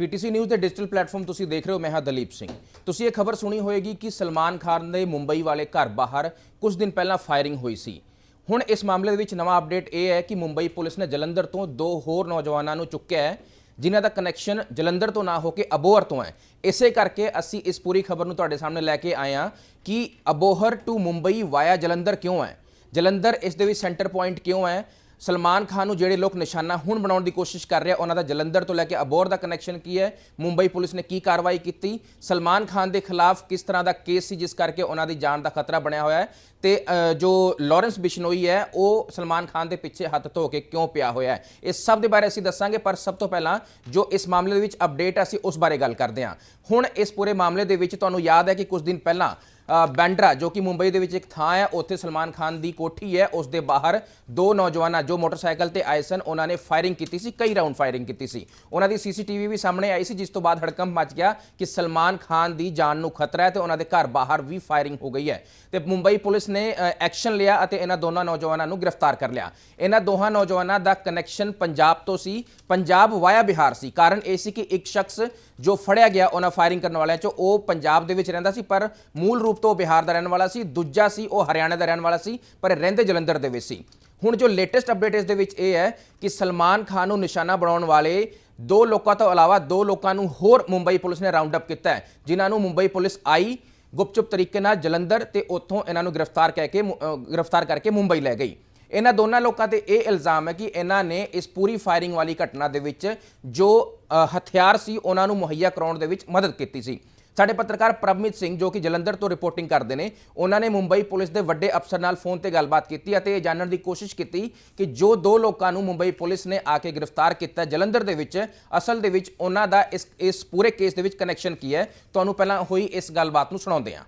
PTC news ਦੇ digital platform ਤੁਸੀਂ ਦੇਖ ਰਹੇ ਹੋ, ਮੈਂ ਹਾਂ ਦਲੀਪ ਸਿੰਘ। ਤੁਸੀਂ ਇਹ ਖਬਰ ਸੁਣੀ ਹੋਏਗੀ ਕਿ ਸਲਮਾਨ ਖਾਨ ਦੇ ਮੁੰਬਈ ਵਾਲੇ ਘਰ ਬਾਹਰ ਕੁਝ ਦਿਨ ਪਹਿਲਾਂ ਫਾਇਰਿੰਗ ਹੋਈ ਸੀ। ਹੁਣ ਇਸ ਮਾਮਲੇ ਦੇ ਵਿੱਚ ਨਵਾਂ ਅਪਡੇਟ ਇਹ ਹੈ ਕਿ ਮੁੰਬਈ ਪੁਲਿਸ ਨੇ ਜਲੰਧਰ ਤੋਂ ਦੋ ਹੋਰ ਨੌਜਵਾਨਾਂ ਨੂੰ ਚੁੱਕਿਆ ਹੈ, ਜਿਨ੍ਹਾਂ ਦਾ ਕਨੈਕਸ਼ਨ ਜਲੰਧਰ ਤੋਂ ਨਾ ਹੋ ਕੇ ਅਬੋਹਰ ਤੋਂ ਹੈ। ਇਸੇ ਕਰਕੇ ਅਸੀਂ ਇਸ ਪੂਰੀ ਖਬਰ ਨੂੰ ਤੁਹਾਡੇ ਸਾਹਮਣੇ ਲੈ ਕੇ ਆਏ ਹਾਂ ਕਿ ਅਬੋਹਰ ਟੂ ਮੁੰਬਈ ਵਾਇਆ ਜਲੰਧਰ ਕਿਉਂ ਹੈ? ਜਲੰਧਰ ਇਸ ਦੇ ਵਿੱਚ ਸੈਂਟਰ ਪੁਆਇੰਟ ਕਿਉਂ ਹੈ? ਸਲਮਾਨ ਖਾਨ ਨੂੰ ਜਿਹੜੇ ਲੋਕ ਨਿਸ਼ਾਨਾ ਹੁਣ ਬਣਾਉਣ ਦੀ ਕੋਸ਼ਿਸ਼ ਕਰ ਰਹੇ ਉਹਨਾਂ ਦਾ ਜਲੰਧਰ ਤੋਂ ਲੈ ਕੇ ਅਬੋਹਰ ਦਾ ਕਨੈਕਸ਼ਨ ਕੀ ਹੈ? ਮੁੰਬਈ ਪੁਲਿਸ ਨੇ ਕੀ ਕਾਰਵਾਈ ਕੀਤੀ? ਸਲਮਾਨ ਖਾਨ ਦੇ ਖਿਲਾਫ ਕਿਸ ਤਰ੍ਹਾਂ ਦਾ ਕੇਸ ਸੀ ਜਿਸ ਕਰਕੇ ਉਹਨਾਂ ਦੀ ਜਾਨ ਦਾ ਖਤਰਾ ਬਣਿਆ ਹੋਇਆ ਹੈ? ਤੇ ਜੋ ਲਾਰੈਂਸ ਬਿਸ਼ਨੋਈ ਹੈ ਉਹ ਸਲਮਾਨ ਖਾਨ ਦੇ ਪਿੱਛੇ ਹੱਥ ਧੋ ਕੇ ਕਿਉਂ ਪਿਆ ਹੋਇਆ ਹੈ? ਇਸ ਸਭ ਦੇ ਬਾਰੇ ਅਸੀਂ ਦੱਸਾਂਗੇ ਪਰ ਸਭ ਤੋਂ ਪਹਿਲਾਂ ਜੋ ਇਸ ਮਾਮਲੇ ਦੇ ਵਿੱਚ ਅਪਡੇਟ ਹੈ, ਅਸੀਂ ਉਸ ਬਾਰੇ ਗੱਲ ਕਰਦੇ ਹਾਂ। ਹੁਣ ਇਸ ਪੂਰੇ ਮਾਮਲੇ ਦੇ ਵਿੱਚ ਤੁਹਾਨੂੰ ਯਾਦ ਹੈ ਕਿ ਕੁਝ ਦਿਨ ਪਹਿਲਾਂ ਬੈਂਡਰਾ, ਜੋ ਕਿ ਮੁੰਬਈ ਦੇ ਵਿੱਚ ਇੱਕ ਥਾਂ ਹੈ, ਉੱਥੇ ਸਲਮਾਨ ਖਾਨ ਦੀ ਕੋਠੀ ਹੈ। ਉਸ ਦੇ ਬਾਹਰ ਦੋ ਨੌਜਵਾਨਾਂ ਜੋ ਮੋਟਰਸਾਈਕਲ ਤੇ ਆਏ ਸਨ, ਉਹਨਾਂ ਨੇ ਫਾਇਰਿੰਗ ਕੀਤੀ ਸੀ, ਕਈ ਰਾਉਂਡ ਫਾਇਰਿੰਗ ਕੀਤੀ ਸੀ। ਉਹਨਾਂ ਦੀ ਸੀਸੀਟੀਵੀ ਵੀ ਸਾਹਮਣੇ ਆਈ ਸੀ, ਜਿਸ ਤੋਂ ਬਾਅਦ ਹੜਕੰਪ ਮਚ ਗਿਆ ਕਿ ਸਲਮਾਨ ਖਾਨ ਦੀ ਜਾਨ ਨੂੰ ਖਤਰਾ ਹੈ ਤੇ ਉਹਨਾਂ ਦੇ ਘਰ ਬਾਹਰ ਵੀ ਫਾਇਰਿੰਗ ਹੋ ਗਈ ਹੈ। ਤੇ ਮੁੰਬਈ ਪੁਲਿਸ ਨੇ ਐਕਸ਼ਨ ਲਿਆ ਅਤੇ ਇਹਨਾਂ ਦੋਨਾਂ ਨੌਜਵਾਨਾਂ ਨੂੰ ਗ੍ਰਿਫਤਾਰ ਕਰ ਲਿਆ। ਇਹਨਾਂ ਦੋਹਾਂ ਨੌਜਵਾਨਾਂ ਦਾ ਕਨੈਕਸ਼ਨ ਪੰਜਾਬ ਤੋਂ ਸੀ, ਪੰਜਾਬ ਵਾਇਆ ਬਿਹਾਰ ਸੀ। ਕਾਰਨ ਇਹ ਸੀ ਕਿ ਇੱਕ ਸ਼ਖਸ ਜੋ ਫੜਿਆ ਗਿਆ, ਉਹਨਾਂ ਫਾਇਰਿੰਗ ਕਰਨ ਵਾਲਿਆਂ ਚੋਂ, ਉਹ ਪੰਜਾਬ ਦੇ ਵਿੱਚ ਰਹਿੰਦਾ ਸੀ, ਪਰ ਮੂਲ ਰੂਪ ਤੋਂ ਉਹ ਬਿਹਾਰ ਦਾ ਰਹਿਣ ਵਾਲਾ ਸੀ, ਦੂਜਾ ਸੀ, ਉਹ ਹਰਿਆਣਾ ਦਾ ਰਹਿਣ ਵਾਲਾ ਸੀ, ਪਰ ਰਹਿੰਦੇ ਜਲੰਧਰ ਦੇ ਵਿੱਚ ਸੀ। ਹੁਣ ਜੋ ਲੇਟੈਸਟ ਅਪਡੇਟ ਇਸ ਦੇ ਵਿੱਚ ਇਹ ਹੈ ਕਿ ਸਲਮਾਨ ਖਾਨ ਨੂੰ ਨਿਸ਼ਾਨਾ ਬਣਾਉਣ ਵਾਲੇ ਦੋ ਲੋਕਾਂ ਤੋਂ ਇਲਾਵਾ ਦੋ ਲੋਕਾਂ ਨੂੰ ਹੋਰ ਮੁੰਬਈ ਪੁਲਿਸ ਨੇ ਰਾਉਂਡ ਅਪ ਕੀਤਾ ਹੈ, ਜਿਨ੍ਹਾਂ ਨੂੰ ਮੁੰਬਈ ਪੁਲਿਸ ਆਈ ਗੁਪਚੁਪ ਤਰੀਕੇ ਨਾਲ ਜਲੰਧਰ ਤੇ ਉੱਥੋਂ ਇਹਨਾਂ ਨੂੰ ਗ੍ਰਿਫਤਾਰ ਕਹਿ ਕੇ ਗ੍ਰਿਫਤਾਰ ਕਰਕੇ ਮੁੰਬਈ ਲੈ ਗਈ। ਇਹਨਾਂ ਦੋਨਾਂ ਲੋਕਾਂ ਤੇ ਇਹ ਇਲਜ਼ਾਮ ਹੈ ਕਿ ਇਹਨਾਂ ਨੇ ਇਸ ਪੂਰੀ ਫਾਇਰਿੰਗ ਵਾਲੀ ਘਟਨਾ ਦੇ ਵਿੱਚ ਜੋ ਹਥਿਆਰ ਸੀ, ਉਹਨਾਂ ਨੂੰ ਮੁਹੱਈਆ ਕਰਾਉਣ ਦੇ ਵਿੱਚ ਮਦਦ ਕੀਤੀ ਸੀ। ਸਾਡੇ ਪੱਤਰਕਾਰ ਪ੍ਰਭਮੀਤ ਸਿੰਘ ਜੋ ਕਿ ਜਲੰਧਰ ਤੋਂ ਰਿਪੋਰਟਿੰਗ ਕਰਦੇ ਨੇ ਉਹਨਾਂ ਨੇ ਮੁੰਬਈ ਪੁਲਿਸ ਦੇ ਵੱਡੇ ਅਫਸਰ ਨਾਲ ਫੋਨ ਤੇ ਗੱਲਬਾਤ ਕੀਤੀ ਅਤੇ ਇਹ ਜਾਣਨ ਦੀ ਕੋਸ਼ਿਸ਼ ਕੀਤੀ ਕਿ ਜੋ ਦੋ ਲੋਕਾਂ ਨੂੰ ਮੁੰਬਈ ਪੁਲਿਸ ਨੇ ਆ ਕੇ ਗ੍ਰਿਫਤਾਰ ਕੀਤਾ ਜਲੰਧਰ ਦੇ ਵਿੱਚ ਅਸਲ ਦੇ ਵਿੱਚ ਉਹਨਾਂ ਦਾ ਇਸ ਇਸ ਪੂਰੇ ਕੇਸ ਦੇ ਵਿੱਚ ਕਨੈਕਸ਼ਨ ਕੀ ਹੈ ਤੁਹਾਨੂੰ ਪਹਿਲਾਂ ਹੋਈ ਇਸ ਗੱਲਬਾਤ ਨੂੰ ਸੁਣਾਉਂਦੇ ਹਾਂ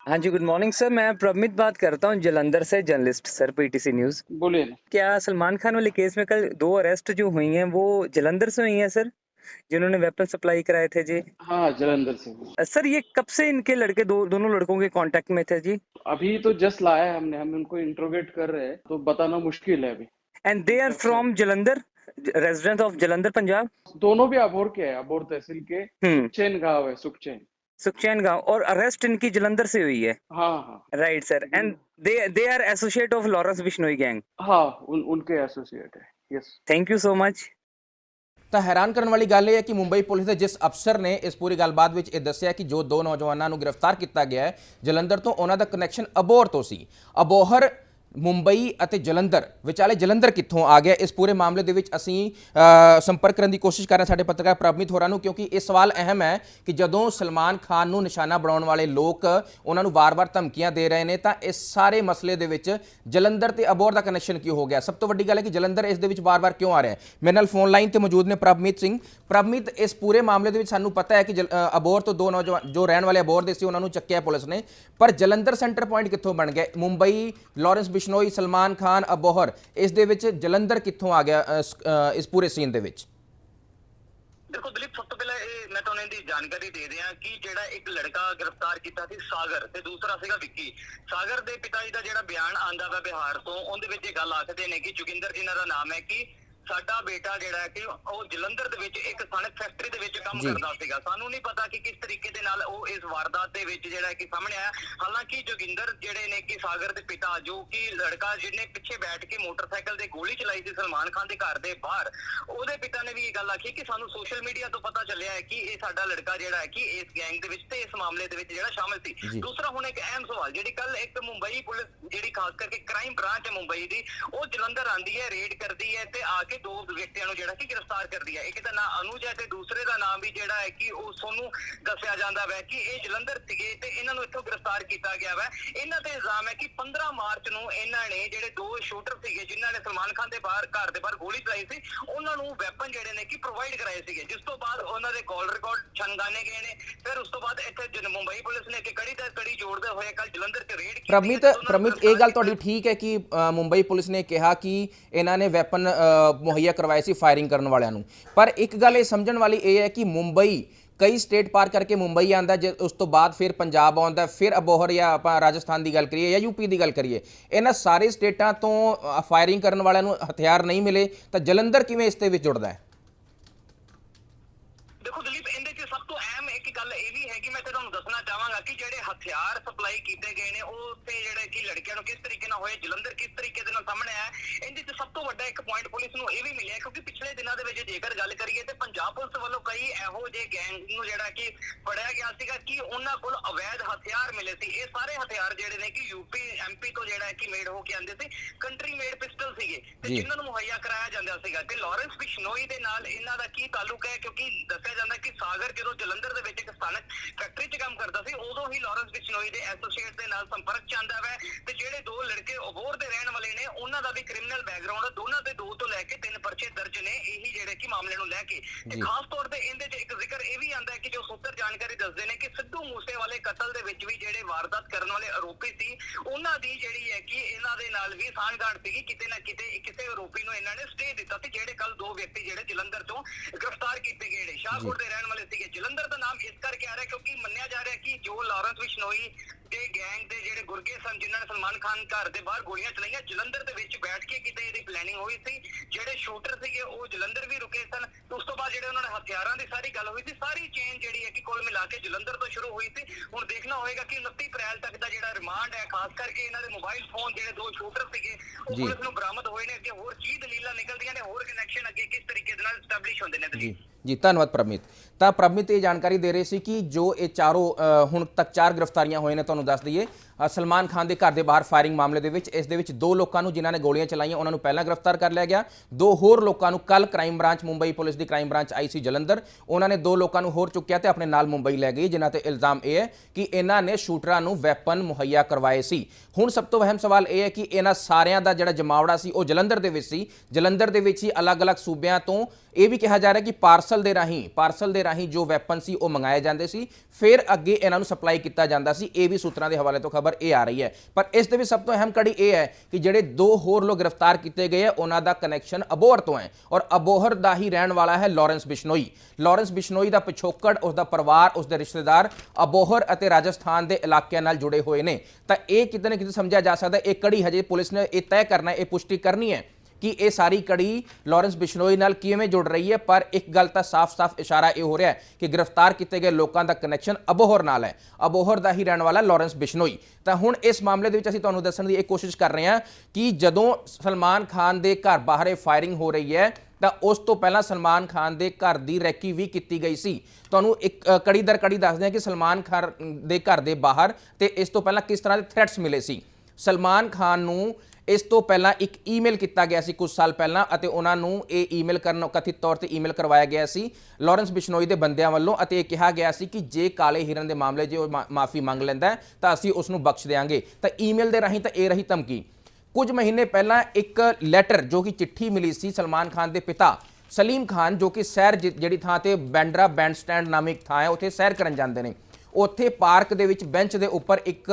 हाँ जी गुड मॉर्निंग सर मैं प्रमित बात करता हूँ जलंधर से जर्नलिस्ट सर पीटीसी न्यूज बोलिए ना क्या सलमान खान वाले केस में कल दो अरेस्ट जो हुई हैं वो जलंधर से हुई हैं सर जिन्होंने वेपन सप्लाई कराए थे जी। हाँ जलंधर से। सर ये कब से इनके लड़के दो दोनों लड़कों के कांटेक्ट में थे जी? अभी तो जस्ट लाया है हमने हम उनको इंट्रोगेट कर रहे हैं तो बताना मुश्किल है अभी। And they are from Jalandhar? Resident of Jalandhar Punjab? दोनों भी अबोर के हैं अबोर तहसील के। हम्म। चैन गाँव है सुखचैन। सुखचैन गाँव और अरेस्ट इनकी जलंधर से हुई हाँ। Right sir and they they are associate of Lawrence Bishnoi gang हाँ उन, उनके एसोसिएट है yes thank you so much ਤਾਂ ਹੈਰਾਨ ਕਰਨ ਵਾਲੀ ਗੱਲ ਇਹ ਹੈ ਕਿ ਮੁੰਬਈ ਪੁਲਿਸ ਦੇ ਜਿਸ ਅਫਸਰ ਨੇ ਇਸ ਪੂਰੀ ਗੱਲਬਾਤ ਵਿੱਚ ਇਹ ਦੱਸਿਆ ਕਿ ਜੋ ਦੋ ਨੌਜਵਾਨਾਂ ਨੂੰ ਗ੍ਰਿਫਤਾਰ ਕੀਤਾ ਗਿਆ ਹੈ, ਜਲੰਧਰ ਤੋਂ ਉਹਨਾਂ ਦਾ ਕਨੈਕਸ਼ਨ ਅਬੋਹਰ ਤੋਂ ਸੀ। ਅਬੋਹਰ ਮੁੰਬਈ ਅਤੇ ਜਲੰਧਰ। ਵਿਚਾਲੇ ਜਲੰਧਰ ਕਿੱਥੋਂ ਆ ਗਿਆ? ਇਸ ਪੂਰੇ ਮਾਮਲੇ ਦੇ ਵਿੱਚ ਅਸੀਂ ਸੰਪਰਕ ਕਰਨ ਦੀ ਕੋਸ਼ਿਸ਼ ਕਰ ਰਹੇ ਸਾਡੇ ਪੱਤਰਕਾਰ ਪ੍ਰਭਮੀਤ ਹੋਰਾਂ ਨੂੰ ਕਿਉਂਕਿ ਇਹ ਸਵਾਲ ਅਹਿਮ ਹੈ ਕਿ ਜਦੋਂ ਸਲਮਾਨ ਖਾਨ ਨੂੰ ਨਿਸ਼ਾਨਾ ਬਣਾਉਣ ਵਾਲੇ ਲੋਕ ਉਹਨਾਂ ਨੂੰ ਵਾਰ-ਵਾਰ ਧਮਕੀਆਂ ਦੇ ਰਹੇ ਨੇ ਤਾਂ ਇਸ ਸਾਰੇ ਮਸਲੇ ਦੇ ਵਿੱਚ ਜਲੰਧਰ ਤੇ ਅਬੋਰ ਦਾ ਕਨੈਕਸ਼ਨ ਕਿਉਂ ਹੋ ਗਿਆ? ਸਭ ਤੋਂ ਵੱਡੀ ਗੱਲ ਹੈ ਕਿ ਜਲੰਧਰ ਇਸ ਦੇ ਵਿੱਚ ਵਾਰ-ਵਾਰ ਕਿਉਂ ਆ ਰਿਹਾ ਹੈ? ਮੇਰੇ ਨਾਲ ਫੋਨ ਲਾਈਨ ਤੇ ਮੌਜੂਦ ਨੇ ਪ੍ਰਭਮੀਤ ਸਿੰਘ। ਪ੍ਰਭਮੀਤ ਇਸ ਪੂਰੇ ਮਾਮਲੇ ਦੇ ਵਿੱਚ ਸਾਨੂੰ ਪਤਾ ਹੈ ਕਿ ਜਲ- ਅ, ਤੋਂ ਦੋ ਨੌਜਵਾਨ ਜੋ ਰਹਿਣ ਵਾਲੇ ਅਬੋਰ ਦੇ ਸੀ ਉਹਨਾਂ ਨੂੰ ਚੱਕਿਆ ਪੁਲਿਸ ਨੇ। ਪਰ ਜਲੰਧਰ ਸੈਂਟਰ ਪੁਆਇੰਟ ਕਿੱਥੋਂ ਬਣ ਗਿਆ? ਮੁੰਬਈ ਲਾਰੈਂਸ ਬਿਸ਼ਨੋਈ ਸਲਮਾਨ ਖਾਨ ਅਬੋਹਰ, ਇਸ ਦੇ ਵਿੱਚ ਜਲੰਧਰ ਕਿੱਥੋਂ ਆ ਗਿਆ ਇਸ ਪੂਰੇ ਸੀਨ ਦੇ ਵਿੱਚ? ਦੇਖੋ ਦਲੀਪ, ਸਭ ਤੋਂ ਪਹਿਲਾਂ ਇਹ ਮੈਂ ਤੁਹਾਨੂੰ ਇਹਦੀ ਜਾਣਕਾਰੀ ਦੇ ਦਿਆਂ ਕਿ ਜਿਹੜਾ ਇੱਕ ਲੜਕਾ ਗ੍ਰਿਫਤਾਰ ਕੀਤਾ ਸੀ ਸਾਗਰ ਤੇ ਦੂਸਰਾ ਸੀਗਾ ਵਿੱਕੀ। ਸਾਗਰ ਦੇ ਪਿਤਾ ਜੀ ਦਾ ਜਿਹੜਾ ਬਿਆਨ ਆਂਦਾ ਵਾ ਬਿਹਾਰ ਤੋਂ, ਉਹਦੇ ਵਿੱਚ ਇਹ ਗੱਲ ਆਖਦੇ ਨੇ ਕਿ ਜੋਗਿੰਦਰ ਜਿਨ੍ਹਾਂ ਦਾ ਨਾਮ ਹੈ ਕਿ ਸਾਡਾ ਬੇਟਾ ਜਿਹੜਾ ਹੈ ਕਿ ਉਹ ਜਲੰਧਰ ਦੇ ਵਿੱਚ ਇੱਕ ਸਨਕ ਫੈਕਟਰੀ ਦੇ ਵਿੱਚ ਕੰਮ ਜੀ। ਕਰਦਾ ਸੀਗਾ ਸਾਨੂੰ ਨਹੀਂ ਪਤਾ ਕਿ ਕਿਸ ਤਰੀਕੇ ਦੇ ਨਾਲ ਉਹ ਇਸ ਵਾਰਦਾਤ ਦੇ ਵਿੱਚ ਜਿਹੜਾ ਹੈ ਕਿ ਸਾਹਮਣੇ ਆਇਆ ਹਾਲਾਂਕਿ ਜੋਗਿੰਦਰ ਜਿਹੜੇ ਨੇ ਕਿ ਸਾਗਰ ਦੇ ਪਿਤਾ ਜੋ ਕਿ ਲੜਕਾ ਜਿਹਨੇ ਪਿੱਛੇ ਬੈਠ ਕੇ ਮੋਟਰਸਾਈਕਲ ਤੇ ਗੋਲੀ ਚਲਾਈ ਸੀ ਸਲਮਾਨ ਖਾਨ ਦੇ ਘਰ ਦੇ ਬਾਹਰ ਉਹਦੇ ਪਿਤਾ ਨੇ ਵੀ ਇਹ ਗੱਲ ਆਖੀ ਕਿ ਸਾਨੂੰ ਸੋਸ਼ਲ ਮੀਡੀਆ ਤੋਂ ਪਤਾ ਚੱਲਿਆ ਹੈ ਕਿ ਇਹ ਸਾਡਾ ਲੜਕਾ ਜਿਹੜਾ ਹੈ ਕਿ ਇਸ ਗੈਂਗ ਦੇ ਵਿੱਚ ਤੇ ਇਸ ਮਾਮਲੇ ਦੇ ਵਿੱਚ ਜਿਹੜਾ ਸ਼ਾਮਿਲ ਜੀ। ਸੀ ਦੂਸਰਾ ਹੁਣ ਇੱਕ ਅਹਿਮ ਸਵਾਲ ਜਿਹੜੀ ਕੱਲ ਇੱਕ ਮੁੰਬਈ ਪੁਲਿਸ ਜਿਹੜੀ ਖਾਸ ਕਰਕੇ ਕ੍ਰਾਈਮ ਬ੍ਰਾਂਚ ਹੈ ਮੁੰਬਈ ਦੀ ਉਹ ਜਲੰਧਰ ਆਂਦੀ ਹੈ ਰੇਡ ਕਰਦੀ ਹੈ ਤੇ ਆ ਕੇ ਦੋ ਵਿਅਕਤੀਆਂ ਨੂੰ ਜਿਹੜਾ ਕਿ ਗ੍ਰਿਫਤਾਰ ਕਰਦੀ ਹੈ। ਇੱਕ ਦਾ ਨਾਮ ਅਨੁਜ ਹੈ ਤੇ ਦੂਸਰੇ ਦਾ ਨਾਮ ਵੀ ਜਿਹੜਾ ਹੈ ਕਿ ਉਹ ਸੋਨੂੰ ਦੱਸਿਆ ਜਾਂਦਾ ਵੈ ਕਿ ਇਹ ਜਲੰਧਰ ਸੀਗੇ ਤੇ ਇਹਨਾਂ ਨੂੰ ਇੱਥੋਂ ਗ੍ਰਿਫਤਾਰ ਕੀਤਾ ਗਿਆ ਵੈ। ਇਹਨਾਂ ਤੇ ਇਲਜ਼ਾਮ ਹੈ ਕਿ 15 ਮਾਰਚ ਨੂੰ ਇਹਨਾਂ ਨੇ ਜਿਹੜੇ ਦੋ ਸ਼ੂਟਰ ਸੀਗੇ ਜਿਨ੍ਹਾਂ ਨੇ ਸਲਮਾਨ ਖਾਨ ਦੇ ਬਾਹਰ ਘਰ ਦੇ ਬਾਹਰ ਗੋਲੀ ਚਲਾਈ ਸੀ ਉਹਨਾਂ ਨੂੰ ਵੈਪਨ ਜਿਹੜੇ ਨੇ ਕਿ ਪ੍ਰੋਵਾਈਡ ਕਰਾਏ ਸੀਗੇ। ਜਿਸ ਤੋਂ ਬਾਅਦ ਉਹਨਾਂ ਦੇ ਕਾਲ ਰਿਕਾਰਡ ਛੰਗਾਨੇ ਗਏ ਨੇ। ਫਿਰ ਉਸ ਤੋਂ ਬਾਅਦ ਇੱਥੇ ਜਨ ਮੁੰਬਈ ਪੁਲਿਸ ਨੇ ਕਿ ਕੜੀ ਤੇ ਕੜੀ ਜੋੜਦੇ ਹੋਏ ਕੱਲ ਜਲੰਧਰ 'ਚ ਰੇਡ ਕੀਤੀ ਪ੍ਰਭਮੀਤ ਤੇ ਦੋਨਾਂ ਨੂੰ ਪ੍ਰਭਮੀਤ ਇਹ ਗੱਲ ਤੁਹਾਡੀ ਠੀਕ ਹੈ ਕਿ ਮੁੰਬਈ ਪੁਲਿਸ ਨੇ ਕਿਹਾ ਕਿ ਇਹਨਾਂ ਨੇ ਵੈਪਨ ਮੁਹੱਈਆ ਕਰਵਾਏ ਸੀ ਫਾਇਰਿੰਗ ਕਰਨ ਵਾਲਿਆਂ ਨੂੰ। ਪਰ ਇੱਕ ਗੱਲ ਇਹ ਸਮਝਣ ਵਾਲੀ ਇਹ ਹੈ ਕਿ ਮੁੰਬਈ, ਕਈ ਸਟੇਟ ਪਾਰ ਕਰਕੇ ਮੁੰਬਈ ਆਂਦਾ, ਜੇ ਉਸ ਤੋਂ ਬਾਅਦ ਫਿਰ ਪੰਜਾਬ ਆਉਂਦਾ, ਫਿਰ ਅਬੋਹਰ ਜਾਂ ਆਪਾਂ ਰਾਜਸਥਾਨ ਦੀ ਗੱਲ ਕਰੀਏ ਜਾਂ ਯੂਪੀ ਦੀ ਗੱਲ ਕਰੀਏ, ਇਹਨਾਂ ਸਾਰੇ ਸਟੇਟਾਂ ਤੋਂ ਫਾਇਰਿੰਗ ਕਰਨ ਵਾਲਿਆਂ ਨੂੰ ਹਥਿਆਰ ਨਹੀਂ ਮਿਲੇ, ਤਾਂ ਜਲੰਧਰ ਕਿਵੇਂ ਇਸ ਦੇ ਵਿੱਚ ਜੁੜਦਾ ਹੈ ਦੇਖੋ ਚ ਸਭ ਤੋਂ ਅਹਿਮ ਇੱਕ ਗੱਲ ਇਹ ਵੀ ਹੈ ਕਿ ਮੈਂ ਤੇ ਤੁਹਾਨੂੰ ਦੱਸਣਾ ਚਾਹਾਂਗਾ ਕਿ ਜਿਹੜੇ ਹਥਿਆਰ ਸਪਲਾਈ ਕੀਤੇ ਗਏ ਨੇ ਉਹ ਤੇ ਜਿਹੜੇ ਕਿ ਲੜਕਿਆਂ ਨੂੰ ਕਿਸ ਤਰੀਕੇ ਨਾਲ ਹੋਏ ਜਲੰਧਰ ਕਿਸ ਤਰੀਕੇ ਦੇ ਨਾਲ ਸਾਹਮਣੇ ਆਇਆ ਇਹਦੇ ਚ ਸਭ ਤੋਂ ਵੱਡਾ ਇੱਕ ਪੁਆਇੰਟ ਪੁਲਿਸ ਨੂੰ ਇਹ ਵੀ ਮਿਲਿਆ ਕਿਉਂਕਿ ਪਿਛਲੇ ਦਿਨਾਂ ਦੇ ਵਿੱਚ ਜੇਕਰ ਗੱਲ ਕਰੀਏ ਤੇ ਪੰਜਾਬ ਪੁਲਿਸ ਵੱਲੋਂ ਕਈ ਇਹੋ ਜਿਹੇ ਗੈਂਗ ਨੂੰ ਜਿਹੜਾ ਕਿ ਫੜਿਆ ਗਿਆ ਸੀਗਾ ਕਿ ਉਹਨਾਂ ਕੋਲ ਅਵੈਧ ਹਥਿਆਰ ਮਿਲੇ ਸੀ। ਇਹ ਸਾਰੇ ਹਥਿਆਰ ਜਿਹੜੇ ਨੇ ਕਿ ਯੂਪੀ ਐਮਪੀ ਤੋਂ ਜਿਹੜਾ ਕਿ ਮੇਡ ਹੋ ਕੇ ਆਉਂਦੇ ਸੀ ਕੰਟਰੀ ਮੇਡ ਪਿਸਟਲ ਸੀਗੇ ਤੇ। ਜਿਨ੍ਹਾਂ ਨੂੰ ਮੁਹੱਈਆ ਕਰਾਇਆ ਜਾਂਦਾ ਸੀਗਾ। ਤੇ ਲਾਰੈਂਸ ਬਿਸ਼ਨੋਈ ਦੇ ਨਾਲ ਇਹਨਾਂ ਦਾ ਕੀ ਤਾਲੁਕ ਹੈ? ਕਿਉਂਕਿ ਦੱਸਿਆ ਜਾਂਦਾ ਕਿ ਸਾਗਰ ਜਦੋਂ ਜਲੰਧਰ ਦੇ ਵਿੱਚ ਇੱਕ ਸਥਾਨਕ ਫੈਕਟਰੀ 'ਚ ਕੰਮ ਕਰਦਾ ਸੀ। ਉਦੋਂ ਹੀ ਲਾਰੈਂਸ ਬਿਸ਼ਨੋਈ ਦੇ ਐਸੋਸੀਏਟ ਦੇ ਨਾਲ ਸੰਪਰਕ 'ਚ ਆਂਦਾ ਹੈ ਤੇ ਜਿਹੜੇ ਦੋ ਲੜਕੇ ਅਬੋਰ ਦੇ ਰਹਿਣ ਵਾਲੇ ਨੇ ਉਹਨਾਂ ਦਾ ਵੀ ਕ੍ਰਿਮੀਨਲ ਬੈਕਗ੍ਰਾਉਂਡ ਦੋਨਾਂ ਦੇ ਦੋ ਤੋਂ ਲੈ ਕੇ ਤਿੰਨ ਪਰਚੇ ਦਰਜ ਨੇ ਇਹੀ ਜਿਹੜੇ ਕਿ ਮਾਮਲੇ ਨੂੰ ਲੈ ਕੇ। ਤੇ। ਖਾਸ ਤੌਰ ਤੇ ਇਹਦੇ 'ਚ ਇੱਕ ਜ਼ਿਕਰ ਇਹ ਵੀ ਆਂਦਾ ਹੈ ਕਿ ਜੋ ਸੂਤਰ ਜਾਣਕਾਰੀ ਦੱਸਦੇ ਨੇ ਕਿ ਸਿੱਧੂ ਮੂਸੇ ਵਾਲੇ ਕਤਲ ਦੇ ਵਿੱਚ ਵੀ ਜਿਹੜੇ ਵਾਰਦਾਤ ਕਰਨ ਵਾਲੇ ਆਰੋਪੀ ਸੀ ਉਹਨਾਂ ਦੀ ਜਿਹੜੀ ਹੈ ਕਿ ਇਹਨਾਂ ਦੇ ਨਾਲ ਵੀ ਸਾਂਝਗਾਂਠ ਸੀਗੀ। ਕਿਤੇ ਨਾ ਕਿਤੇ ਕਿਸੇ ਆਰੋਪੀ ਨੂੰ ਇਹਨਾਂ ਨੇ ਸਟੇ ਦਿੱਤਾ ਸੀ ਜਿਹੜੇ ਕੱਲ ਦੋ ਵਿਅਕਤੀ ਜਿਹੜੇ ਜਲੰਧਰ ਤੋਂ ਗ੍ਰਿਫਤਾਰ ਕੀਤੇ ਗਏ ਨੇ ਸ਼ਾਹਕੋਟ ਦੇ ਰਹਿਣ ਵਾਲੇ ਸੀਗੇ। ਜਲੰਧਰ ਦਾ ਨਾਮ ਇਸ ਕਰਕੇ ਆ ਰਿਹਾ ਕਿਉਂਕਿ ਮੰਨਿਆ ਜਾ ਰਿਹਾ ਕਿ ਜੋ ਲਾਰੈਂਸ ਬਿਸ਼ਨੋਈ ਦੇ ਗੈਂਗ ਦੇ ਜਿਹੜੇ ਗੁਰਗੇ ਸਨ ਜਿਨ੍ਹਾਂ ਨੇ ਸਲਮਾਨ ਖਾਨ ਘਰ ਦੇ ਬਾਹਰ ਗੋਲੀਆਂ ਚਲਾਈਆਂ ਜਲੰਧਰ ਦੇ ਵਿੱਚ ਬੈਠ ਕੇ ਕਿਤੇ ਇਹਦੀ ਪਲੈਨਿੰਗ ਹੋਈ ਸੀ। ਜਿਹੜੇ ਸ਼ੂਟਰ ਸੀਗੇ ਉਹ ਜਲੰਧਰ ਵੀ ਰੁਕੇ ਸਨ। ਉਸ ਤੋਂ ਬਾਅਦ ਜਿਹੜੇ ਉਹਨਾਂ ਨੇ ਹਥਿਆਰਾਂ ਦੀ ਸਾਰੀ ਗੱਲ ਹੋਈ ਸੀ ਸਾਰੀ ਚੇਨ ਜਿਹੜੀ ਹੈ ਕਿ ਕੋਲ ਮਿਲਾ ਕੇ ਜਲੰਧਰ ਤੋਂ ਸ਼ੁਰੂ ਹੋਈ ਸੀ। ਹੁਣ ਦੇਖਣਾ ਹੋਏਗਾ ਕਿ 29 ਅਪ੍ਰੈਲ ਤੱਕ ਦਾ ਜਿਹੜਾ ਰਿਮਾਂਡ ਹੈ ਖਾਸ ਕਰਕੇ ਇਹਨਾਂ ਦੇ ਮੋਬਾਈਲ ਫੋਨ ਜਿਹੜੇ ਦੋ ਸ਼ੂਟਰ ਸੀਗੇ ਉਹ। ਪੁਲਿਸ ਨੂੰ ਬਰਾਮਦ ਹੋਏ ਨੇ ਅੱਗੇ ਹੋਰ ਕੀ ਦਲੀਲਾਂ ਨਿਕਲਦੀਆਂ ਨੇ ਹੋਰ ਕਨੈਕਸ਼ਨ ਅੱਗੇ ਕਿਸ ਤਰੀਕੇ ਦੇ ਨਾਲ ਸਟੈਬਲਿਸ਼ ਹੁੰਦੇ ਨੇ ਜੀ। जी प्रमित ਤਾਂ ਪ੍ਰਮਿਤ ਇਹ ਜਾਣਕਾਰੀ ਦੇ ਰਹੇ ਸੀ ਕਿ ਜੋ ਇਹ ਚਾਰੋਂ ਹੁਣ ਤੱਕ ਚਾਰ ਗ੍ਰਿਫਤਾਰੀਆਂ ਹੋਏ ਨੇ, ਤੁਹਾਨੂੰ ਦੱਸ ਦਈਏ। ਸਲਮਾਨ ਖਾਨ ਦੇ ਘਰ ਦੇ ਬਾਹਰ ਫਾਇਰਿੰਗ ਮਾਮਲੇ ਦੇ ਵਿੱਚ, ਇਸ ਦੇ ਵਿੱਚ ਦੋ ਲੋਕਾਂ ਨੂੰ ਜਿਨ੍ਹਾਂ ਨੇ ਗੋਲੀਆਂ ਚਲਾਈਆਂ, ਉਹਨਾਂ ਨੂੰ ਪਹਿਲਾਂ ਗ੍ਰਿਫਤਾਰ ਕਰ ਲਿਆ ਗਿਆ। ਦੋ ਹੋਰ ਲੋਕਾਂ ਨੂੰ ਕੱਲ ਕ੍ਰਾਈਮ ਬ੍ਰਾਂਚ, ਮੁੰਬਈ ਪੁਲਿਸ ਦੀ ਕ੍ਰਾਈਮ ਬ੍ਰਾਂਚ ਆਈ ਸੀ ਜਲੰਧਰ। ਉਹਨਾਂ ਨੇ ਦੋ ਲੋਕਾਂ ਨੂੰ ਹੋਰ ਚੁੱਕਿਆ ਤੇ ਆਪਣੇ ਨਾਲ ਮੁੰਬਈ ਲੈ ਗਈ ਜਿਨ੍ਹਾਂ ਤੇ ਇਲਜ਼ਾਮ ਇਹ ਹੈ ਕਿ ਇਹਨਾਂ ਨੇ ਸ਼ੂਟਰਾਂ ਨੂੰ ਵੈਪਨ ਮੁਹੱਈਆ ਕਰਵਾਏ ਸੀ। ਹੁਣ ਸਭ ਤੋਂ ਅਹਿਮ ਸਵਾਲ ਇਹ ਹੈ ਕਿ ਇਹਨਾਂ ਸਾਰਿਆਂ ਦਾ ਜਿਹੜਾ ਜਮਾਵੜਾ ਸੀ, ਉਹ ਜਲੰਧਰ ਦੇ ਵਿੱਚ ਸੀ। ਜਲੰਧਰ ਦੇ ਵਿੱਚ ਹੀ ਅਲੱਗ-ਅਲੱਗ ਸੂਬਿਆਂ ਤੋਂ ਇਹ ਵੀ ਕਿਹਾ ਜਾ ਰਿਹਾ ਕਿ ਪਾਰਸਲ ਦੇ ਰਾਹੀਂ, ਪਾਰਸਲ ਦੇ ਰਾਹੀਂ ਜੋ ਵੈਪਨ ਸੀ, ਉਹ ਮੰਗਾਏ ਜਾਂਦੇ ਸੀ। ਫਿਰ ਅੱਗੇ ਇਹਨਾਂ ਨੂੰ ਸਪਲਾਈ ਕੀਤਾ ਜਾਂਦਾ ਸੀ। ਇਹ ਵੀ ਸੂਤਰਾਂ ਦੇ ਹਵਾਲੇ ਤੋਂ ਖਬਰ ਇਹ ਆ ਰਹੀ ਹੈ। ਪਰ ਇਸ ਦੇ ਵਿੱਚ ਸਭ ਤੋਂ ਅਹਿਮ ਕੜੀ ਇਹ ਹੈ ਕਿ ਜਿਹੜੇ ਦੋ ਹੋਰ ਲੋਕ ਗ੍ਰਿਫਤਾਰ ਕੀਤੇ ਗਏ ਆ ਉਹਨਾਂ ਦਾ ਕਨੈਕਸ਼ਨ ਅਬੋਹਰ ਤੋਂ ਹੈ। ਔਰ ਅਬੋਹਰ ਦਾ ਹੀ ਰਹਿਣ ਵਾਲਾ ਹੈ ਲਾਰੈਂਸ ਬਿਸ਼ਨੋਈ ਲਾਰੈਂਸ ਬਿਸ਼ਨੋਈ ਦਾ ਪਿਛੋਕੜ, ਉਸ ਦਾ ਪਰਿਵਾਰ, ਉਸ ਦੇ ਰਿਸ਼ਤੇਦਾਰ ਅਬੋਹਰ ਅਤੇ ਰਾਜਸਥਾਨ ਦੇ ਇਲਾਕਿਆਂ ਨਾਲ ਜੁੜੇ ਹੋਏ ਨੇ। ਤਾਂ ਇਹ ਕਿਤੇ ਨਾ ਕਿਤੇ ਸਮਝਿਆ ਜਾ ਸਕਦਾ ਇਹ ਕੜੀ ਹਜੇ ਪੁਲਿਸ ਨੇ ਇਹ ਤੈਅ ਕਰਨਾ ਇਹ ਪੁਸ਼ਟੀ ਕਰਨੀ ਹੈ। ਕਿ ਇਹ ਸਾਰੀ ਕੜੀ ਲਾਰੈਂਸ ਬਿਸ਼ਨੋਈ ਨਾਲ ਕਿਵੇਂ ਜੁੜ ਰਹੀ ਹੈ? ਪਰ ਇੱਕ ਗੱਲ ਤਾਂ ਸਾਫ਼-ਸਾਫ਼ ਇਸ਼ਾਰਾ ਇਹ ਹੋ ਰਿਹਾ ਹੈ ਕਿ ਗ੍ਰਿਫਤਾਰ ਕੀਤੇ ਗਏ ਲੋਕਾਂ ਦਾ ਕਨੈਕਸ਼ਨ ਅਬੋਹਰ ਨਾਲ ਹੈ। ਅਬੋਹਰ ਦਾ ਹੀ ਰਹਿਣ ਵਾਲਾ ਲਾਰੈਂਸ ਬਿਸ਼ਨੋਈ। ਤਾਂ ਹੁਣ ਇਸ ਮਾਮਲੇ ਦੇ ਵਿੱਚ ਅਸੀਂ ਤੁਹਾਨੂੰ ਦੱਸਣ ਦੀ ਇਹ ਕੋਸ਼ਿਸ਼ ਕਰ ਰਹੇ ਹਾਂ ਕਿ ਜਦੋਂ ਸਲਮਾਨ ਖਾਨ ਦੇ ਘਰ ਬਾਹਰ ਇਹ ਫਾਇਰਿੰਗ ਹੋ ਰਹੀ ਹੈ, ਤਾਂ ਉਸ ਤੋਂ ਪਹਿਲਾਂ ਸਲਮਾਨ ਖਾਨ ਦੇ ਘਰ ਦੀ ਰੈਕੀ ਵੀ ਕੀਤੀ ਗਈ ਸੀ। ਤੁਹਾਨੂੰ ਇੱਕ ਕੜੀ ਦਰ ਕੜੀ ਦੱਸਦੇ ਹਾਂ ਕਿ ਸਲਮਾਨ ਖਾਨ ਦੇ ਘਰ ਦੇ ਬਾਹਰ ਤੇ ਇਸ ਤੋਂ ਪਹਿਲਾਂ ਕਿਸ ਤਰ੍ਹਾਂ ਦੇ ਥ੍ਰੈਟਸ ਮਿਲੇ ਸੀ? ਸਲਮਾਨ ਖਾਨ ਨੂੰ ਇਸ ਤੋਂ ਪਹਿਲਾਂ ਇੱਕ ਈਮੇਲ ਕੀਤਾ ਗਿਆ ਸੀ ਕੁਝ ਸਾਲ ਪਹਿਲਾਂ ਅਤੇ ਉਹਨਾਂ ਨੂੰ ਇਹ ਈਮੇਲ ਕਰਨ ਕਥਿਤ ਤੌਰ ਤੇ ਈਮੇਲ ਕਰਵਾਇਆ ਗਿਆ ਸੀ ਲਾਰੈਂਸ ਬਿਸ਼ਨੋਈ ਦੇ ਬੰਦਿਆਂ ਵੱਲੋਂ ਅਤੇ ਇਹ ਕਿਹਾ ਗਿਆ ਸੀ ਕਿ ਜੇ ਕਾਲੇ ਹਿਰਨ ਦੇ ਮਾਮਲੇ 'ਚ ਉਹ ਮਾਫੀ ਮੰਗ ਲੈਂਦਾ ਹੈ, ਤਾਂ ਅਸੀਂ ਉਸ ਨੂੰ ਬਖਸ਼ ਦੇਵਾਂਗੇ ਤਾਂ ਈਮੇਲ ਦੇ ਰਾਹੀਂ ਤਾਂ ਇਹ ਰਹੀ ਧਮਕੀ। ਕੁਝ ਮਹੀਨੇ ਪਹਿਲਾਂ ਇੱਕ ਲੈਟਰ ਜੋ ਕਿ ਚਿੱਠੀ ਮਿਲੀ ਸੀ ਸਲਮਾਨ ਖਾਨ ਦੇ ਪਿਤਾ ਸਲੀਮ ਖਾਨ ਜੋ ਕਿ ਸੈਰ ਜਿ- ਜਿਹੜੀ ਥਾਂ ਤੇ ਬੈਂਡਰਾ ਬੈਂਡ ਸਟੈਂਡ ਨਾਮਕ ਥਾਂ ਹੈ ਉੱਥੇ ਸੈਰ ਕਰਨ ਜਾਂਦੇ ਨੇ। ਉੱਥੇ ਪਾਰਕ ਦੇ ਵਿੱਚ ਬੈਂਚ ਦੇ ਉੱਪਰ ਇੱਕ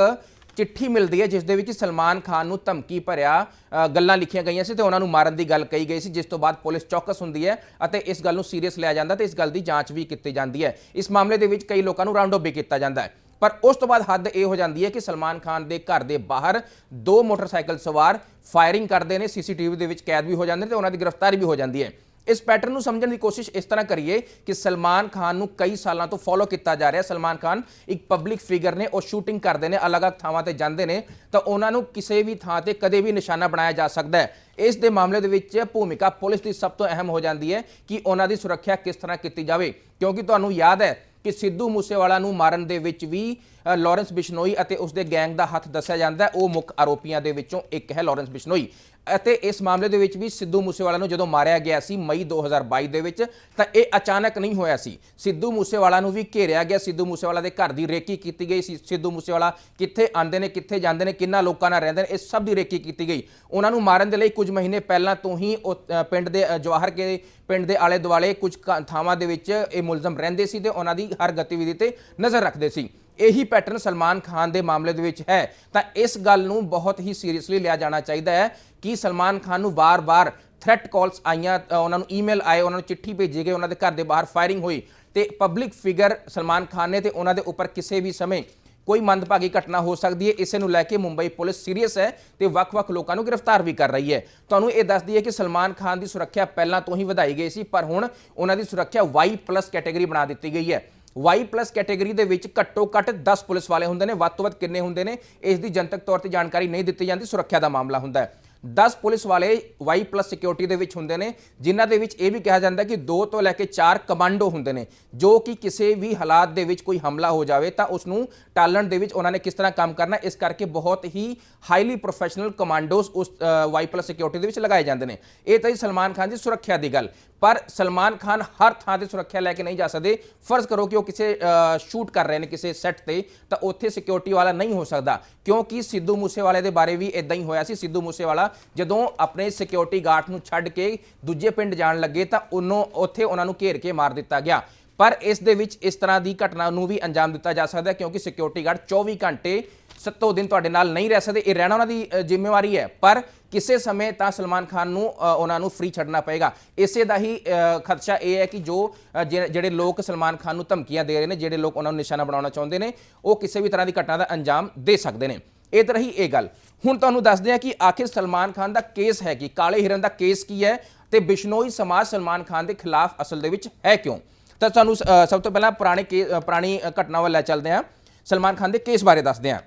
ਚਿੱਠੀ ਮਿਲਦੀ ਹੈ, ਜਿਸ ਦੇ ਵਿੱਚ ਸਲਮਾਨ ਖਾਨ ਨੂੰ ਧਮਕੀ ਭਰਿਆ ਗੱਲਾਂ ਲਿਖੀਆਂ ਗਈਆਂ ਸੀ ਤੇ ਉਹਨਾਂ ਨੂੰ ਮਾਰਨ ਦੀ ਗੱਲ ਕਹੀ ਗਈ ਸੀ, ਜਿਸ ਤੋਂ ਬਾਅਦ ਪੁਲਿਸ ਚੌਕਸ ਹੁੰਦੀ ਹੈ ਅਤੇ ਇਸ ਗੱਲ ਨੂੰ ਸੀਰੀਅਸ ਲਿਆ ਜਾਂਦਾ ਤੇ ਇਸ ਗੱਲ ਦੀ ਜਾਂਚ ਵੀ ਕੀਤੀ ਜਾਂਦੀ ਹੈ। ਇਸ ਮਾਮਲੇ ਦੇ ਵਿੱਚ ਕਈ ਲੋਕਾਂ ਨੂੰ ਰਾਉਂਡ ਅਪ ਵੀ ਕੀਤਾ ਜਾਂਦਾ ਹੈ। ਪਰ ਉਸ ਤੋਂ ਬਾਅਦ ਹੱਦ ਇਹ ਹੋ ਜਾਂਦੀ ਹੈ ਕਿ ਸਲਮਾਨ ਖਾਨ ਦੇ ਘਰ ਦੇ ਬਾਹਰ ਦੋ ਮੋਟਰਸਾਈਕਲ ਸਵਾਰ ਫਾਇਰਿੰਗ ਕਰਦੇ ਨੇ, ਸੀਸੀਟੀਵੀ ਦੇ ਵਿੱਚ ਕੈਦ ਵੀ ਹੋ ਜਾਂਦੇ ਨੇ ਤੇ ਉਹਨਾਂ ਦੀ ਗ੍ਰਿਫਤਾਰੀ ਵੀ ਹੋ ਜਾਂਦੀ ਹੈ। ਇਸ ਪੈਟਰਨ ਨੂੰ ਸਮਝਣ ਦੀ ਕੋਸ਼ਿਸ਼ ਇਸ ਤਰ੍ਹਾਂ ਕਰੀਏ ਕਿ ਸਲਮਾਨ ਖਾਨ ਨੂੰ ਕਈ ਸਾਲਾਂ ਤੋਂ ਫੋਲੋ ਕੀਤਾ ਜਾ ਰਿਹਾ। ਸਲਮਾਨ ਖਾਨ ਇੱਕ ਪਬਲਿਕ ਫਿਗਰ ਨੇ ਉਹ ਸ਼ੂਟਿੰਗ ਕਰਦੇ ਨੇ ਅਲੱਗ-ਅਲੱਗ ਥਾਵਾਂ ਤੇ ਜਾਂਦੇ ਨੇ ਤਾਂ ਉਹਨਾਂ ਨੂੰ ਕਿਸੇ ਵੀ ਥਾਂ ਤੇ ਕਦੇ ਵੀ ਨਿਸ਼ਾਨਾ ਬਣਾਇਆ ਜਾ ਸਕਦਾ ਹੈ। ਇਸ ਦੇ ਮਾਮਲੇ ਦੇ ਵਿੱਚ ਭੂਮਿਕਾ ਪੁਲਿਸ ਦੀ ਸਭ ਤੋਂ ਅਹਿਮ ਹੋ ਜਾਂਦੀ ਹੈ ਕਿ ਉਹਨਾਂ ਦੀ ਸੁਰੱਖਿਆ ਕਿਸ ਤਰ੍ਹਾਂ ਕੀਤੀ ਜਾਵੇ। ਕਿਉਂਕਿ ਤੁਹਾਨੂੰ ਯਾਦ ਹੈ ਕਿ ਸਿੱਧੂ ਮੂਸੇਵਾਲਾ ਨੂੰ ਮਾਰਨ ਦੇ ਵਿੱਚ ਵੀ ਅ, ਲਾਰੈਂਸ ਬਿਸ਼ਨੋਈ ਅਤੇ ਉਸ ਦੇ ਗੈਂਗ ਦਾ ਹੱਥ ਦੱਸਿਆ ਜਾਂਦਾ ਹੈ। ਉਹ ਮੁੱਖ ਆਰੋਪੀਆਂ ਦੇ ਵਿੱਚੋਂ ਇੱਕ ਹੈ ਲਾਰੈਂਸ ਬਿਸ਼ਨੋਈ। ਅਤੇ ਇਸ ਮਾਮਲੇ ਦੇ ਵਿੱਚ ਵੀ ਸਿੱਧੂ ਮੂਸੇਵਾਲਾ ਨੂੰ ਜਦੋਂ ਮਾਰਿਆ ਗਿਆ ਸੀ ਮਈ 2022 ਦੇ ਵਿੱਚ, ਤਾਂ ਇਹ ਅਚਾਨਕ ਨਹੀਂ ਹੋਇਆ ਸੀ। ਸਿੱਧੂ ਮੂਸੇਵਾਲਾ ਨੂੰ ਵੀ ਘੇਰਿਆ ਗਿਆ। ਸਿੱਧੂ ਮੂਸੇਵਾਲਾ ਦੇ ਘਰ ਦੀ ਰੇਕੀ ਕੀਤੀ ਗਈ ਸੀ। ਸਿੱਧੂ ਮੂਸੇਵਾਲਾ ਕਿੱਥੇ ਆਂਦੇ ਨੇ, ਕਿੱਥੇ ਜਾਂਦੇ ਨੇ, ਕਿੰਨਾ ਲੋਕਾਂ ਨਾਲ ਰਹਿੰਦੇ ਨੇ, ਇਹ ਸਭ ਦੀ ਰੇਕੀ ਕੀਤੀ ਗਈ। ਉਹਨਾਂ ਨੂੰ ਮਾਰਨ ਦੇ ਲਈ ਕੁਝ ਮਹੀਨੇ ਪਹਿਲਾਂ ਤੋਂ ਹੀ ਉਹ ਪਿੰਡ ਦੇ ਜਵਾਹਰ ਕੇ ਪਿੰਡ ਦੇ ਆਲੇ ਦੁਆਲੇ ਕੁਝ ਕ- ਥਾਵਾਂ ਦੇ ਵਿੱਚ ਇਹ ਮੁਲਜ਼ਮ ਰਹਿੰਦੇ ਸੀ ਤੇ ਉਹਨਾਂ ਦੀ ਹਰ ਗਤੀਵਿਧੀ ਤੇ ਨਜ਼ਰ ਰੱਖਦੇ ਸੀ। ਇਹੀ ਪੈਟਰਨ ਸਲਮਾਨ ਖਾਨ ਦੇ ਮਾਮਲੇ ਦੇ ਵਿੱਚ ਹੈ। ਤਾਂ ਇਸ ਗੱਲ ਨੂੰ ਬਹੁਤ ਹੀ ਸੀਰੀਅਸਲੀ ਲਿਆ ਜਾਣਾ ਚਾਹੀਦਾ ਹੈ ਕਿ ਸਲਮਾਨ ਖਾਨ ਨੂੰ ਵਾਰ-ਵਾਰ ਥ੍ਰੈਟ ਕਾਲਸ ਆਈਆਂ ਉਹਨਾਂ ਨੂੰ ਈਮੇਲ ਆਏ, ਉਹਨਾਂ ਨੂੰ ਚਿੱਠੀ ਭੇਜੀ ਗਈ ਉਹਨਾਂ ਦੇ ਘਰ ਦੇ ਬਾਹਰ ਫਾਇਰਿੰਗ ਹੋਈ। ਤੇ ਪਬਲਿਕ ਫਿਗਰ ਸਲਮਾਨ ਖਾਨ ਨੇ ਤੇ ਉਹਨਾਂ ਦੇ ਉੱਪਰ ਕਿਸੇ ਵੀ ਸਮੇਂ ਕੋਈ ਮੰਦਭਾਗੀ ਘਟਨਾ ਹੋ ਸਕਦੀ ਹੈ। ਇਸੇ ਨੂੰ ਲੈ ਕੇ ਮੁੰਬਈ ਪੁਲਿਸ ਸੀਰੀਅਸ ਹੈ ਤੇ ਵੱਖ-ਵੱਖ ਲੋਕਾਂ ਨੂੰ ਗ੍ਰਿਫਤਾਰ ਵੀ ਕਰ ਰਹੀ ਹੈ। ਤੁਹਾਨੂੰ ਇਹ ਦੱਸਦੀ ਹੈ ਕਿ ਸਲਮਾਨ ਖਾਨ ਦੀ ਸੁਰੱਖਿਆ ਪਹਿਲਾਂ ਤੋਂ ਹੀ ਵਧਾਈ ਗਈ ਸੀ, ਪਰ ਹੁਣ ਉਹਨਾਂ ਦੀ ਸੁਰੱਖਿਆ Y+ ਕੈਟਾਗਰੀ ਬਣਾ ਦਿੱਤੀ ਗਈ ਹੈ। Y+ ਕੈਟਾਗਰੀ ਦੇ ਵਿੱਚ ਘੱਟੋ ਘੱਟ 10 ਪੁਲਿਸ ਵਾਲੇ ਹੁੰਦੇ ਨੇ, ਵੱਧ ਤੋਂ ਵੱਧ ਕਿੰਨੇ ਹੁੰਦੇ ਨੇ, ਇਸ ਦੀ ਜਨਤਕ ਤੌਰ ਤੇ ਜਾਣਕਾਰੀ ਨਹੀਂ ਦਿੱਤੀ ਜਾਂਦੀ, ਸੁਰੱਖਿਆ ਦਾ ਮਾਮਲਾ ਹੁੰਦਾ ਹੈ। 10 ਪੁਲਿਸ ਵਾਲੇ ਵਾਈ ਪਲੱਸ ਸਿਕਿਉਰਿਟੀ ਦੇ ਵਿੱਚ ਹੁੰਦੇ ਨੇ, ਜਿਨ੍ਹਾਂ ਦੇ ਵਿੱਚ ਇਹ ਵੀ ਕਿਹਾ ਜਾਂਦਾ ਕਿ 2 ਤੋਂ ਲੈ ਕੇ 4 ਕਮਾਂਡੋ ਹੁੰਦੇ ਨੇ। ਜੋ ਕਿ ਕਿਸੇ ਵੀ ਹਾਲਾਤ ਦੇ ਵਿੱਚ ਕੋਈ ਹਮਲਾ ਹੋ ਜਾਵੇ, ਤਾਂ ਉਸ ਨੂੰ ਟਾਲਣ ਦੇ ਵਿੱਚ ਉਹਨਾਂ ਨੇ ਕਿਸ ਤਰ੍ਹਾਂ ਕੰਮ ਕਰਨਾ, ਇਸ ਕਰਕੇ ਬਹੁਤ ਹੀ ਹਾਈਲੀ ਪ੍ਰੋਫੈਸ਼ਨਲ ਕਮਾਂਡੋਸ ਉਸ ਵਾਈ ਪਲੱਸ ਸਿਕਿਉਰਿਟੀ ਦੇ ਵਿੱਚ ਲਗਾਏ ਜਾਂਦੇ ਨੇ। ਇਹ ਤਾਂ ਜੀ ਸਲਮਾਨ ਖਾਨ ਦੀ ਸੁਰੱਖਿਆ ਦੀ ਗੱਲ। ਪਰ ਸਲਮਾਨ ਖਾਨ ਹਰ ਥਾਂ ਤੇ ਸੁਰੱਖਿਆ ਲੈ ਕੇ ਨਹੀਂ ਜਾ ਸਕਦੇ। ਫਰਜ਼ ਕਰੋ ਕਿ ਉਹ ਕਿਸੇ ਸ਼ੂਟ ਕਰ ਰਹੇ ਨੇ ਕਿਸੇ ਸੈੱਟ ਤੇ, ਤਾਂ ਉੱਥੇ ਸਿਕਿਉਰਿਟੀ ਵਾਲਾ ਨਹੀਂ ਹੋ ਸਕਦਾ। ਕਿਉਂਕਿ ਸਿੱਧੂ ਮੂਸੇਵਾਲੇ ਦੇ ਬਾਰੇ ਵੀ ਇਦਾਂ ਹੀ ਹੋਇਆ ਸੀ। ਸਿੱਧੂ ਮੂਸੇਵਾਲਾ ਜਦੋਂ ਆਪਣੇ ਸਿਕਿਉਰਿਟੀ ਗਾਰਡ ਨੂੰ ਛੱਡ ਕੇ ਦੂਜੇ ਪਿੰਡ ਜਾਣ ਲੱਗੇ ਤਾਂ ਉਹਨੂੰ, ਉੱਥੇ ਉਹਨਾਂ ਨੂੰ ਘੇਰ ਕੇ ਮਾਰ ਦਿੱਤਾ ਗਿਆ। ਪਰ ਇਸ ਦੇ ਵਿੱਚ ਇਸ ਤਰ੍ਹਾਂ ਦੀ ਘਟਨਾ ਨੂੰ ਵੀ ਅੰਜਾਮ ਦਿੱਤਾ ਜਾ ਸਕਦਾ ਕਿਉਂਕਿ ਸਿਕਿਉਰਿਟੀ ਗਾਰਡ 24 ਘੰਟੇ ਸੱਤੋ ਦਿਨ ਤੁਹਾਡੇ ਨਾਲ ਨਹੀਂ ਰਹਿ ਸਕਦੇ। ਇਹ ਰਹਿਣਾ ਉਹਨਾਂ ਦੀ ਜ਼ਿੰਮੇਵਾਰੀ ਹੈ। ਪਰ ਕਿਸੇ ਸਮੇਂ ਤਾਂ ਸਲਮਾਨ ਖਾਨ ਨੂੰ ਉਹਨਾਂ ਨੂੰ ਫ੍ਰੀ ਛੱਡਣਾ ਪਏਗਾ। ਇਸੇ ਦਾ ਹੀ ਖਦਸ਼ਾ ਇਹ ਹੈ ਕਿ ਜੋ ਜਿਹੜੇ ਜਿਹੜੇ ਲੋਕ ਸਲਮਾਨ ਖਾਨ ਨੂੰ ਧਮਕੀਆਂ ਦੇ ਰਹੇ ਨੇ, ਜਿਹੜੇ ਲੋਕ ਉਹਨਾਂ ਨੂੰ ਨਿਸ਼ਾਨਾ ਬਣਾਉਣਾ ਚਾਹੁੰਦੇ ਨੇ, ਉਹ ਕਿਸੇ ਵੀ ਤਰ੍ਹਾਂ ਦੀ ਘਟਨਾ ਦਾ ਅੰਜਾਮ ਦੇ ਸਕਦੇ ਨੇ। ਇਹ ਤਰ੍ਹਾਂ ਹੀ ਇਹ ਗੱਲ। ਹੁਣ ਤੁਹਾਨੂੰ ਦੱਸਦੇ ਹਾਂ ਕਿ ਆਖਿਰ ਸਲਮਾਨ ਖਾਨ ਦਾ ਕੇਸ ਹੈ ਕਿ? ਕਾਲੇ ਹਿਰਨ ਦਾ ਕੇਸ ਕੀ ਹੈ ਤੇ ਬਿਸ਼ਨੋਈ ਸਮਾਜ ਸਲਮਾਨ ਖਾਨ ਦੇ ਖਿਲਾਫ ਅਸਲ ਦੇ ਵਿੱਚ ਹੈ ਕਿਉਂ? ਤਾਂ ਤੁਹਾਨੂੰ ਅ, ਸਭ ਤੋਂ ਪਹਿਲਾਂ ਪੁਰਾਣੇ ਕੇ ਪੁਰਾਣੀ ਘਟਨਾ ਵੱਲ ਲੈ ਚੱਲਦੇ ਹਾਂ। ਸਲਮਾਨ ਖਾਨ ਦੇ ਕੇਸ ਬਾਰੇ ਦੱਸਦੇ ਹਾਂ।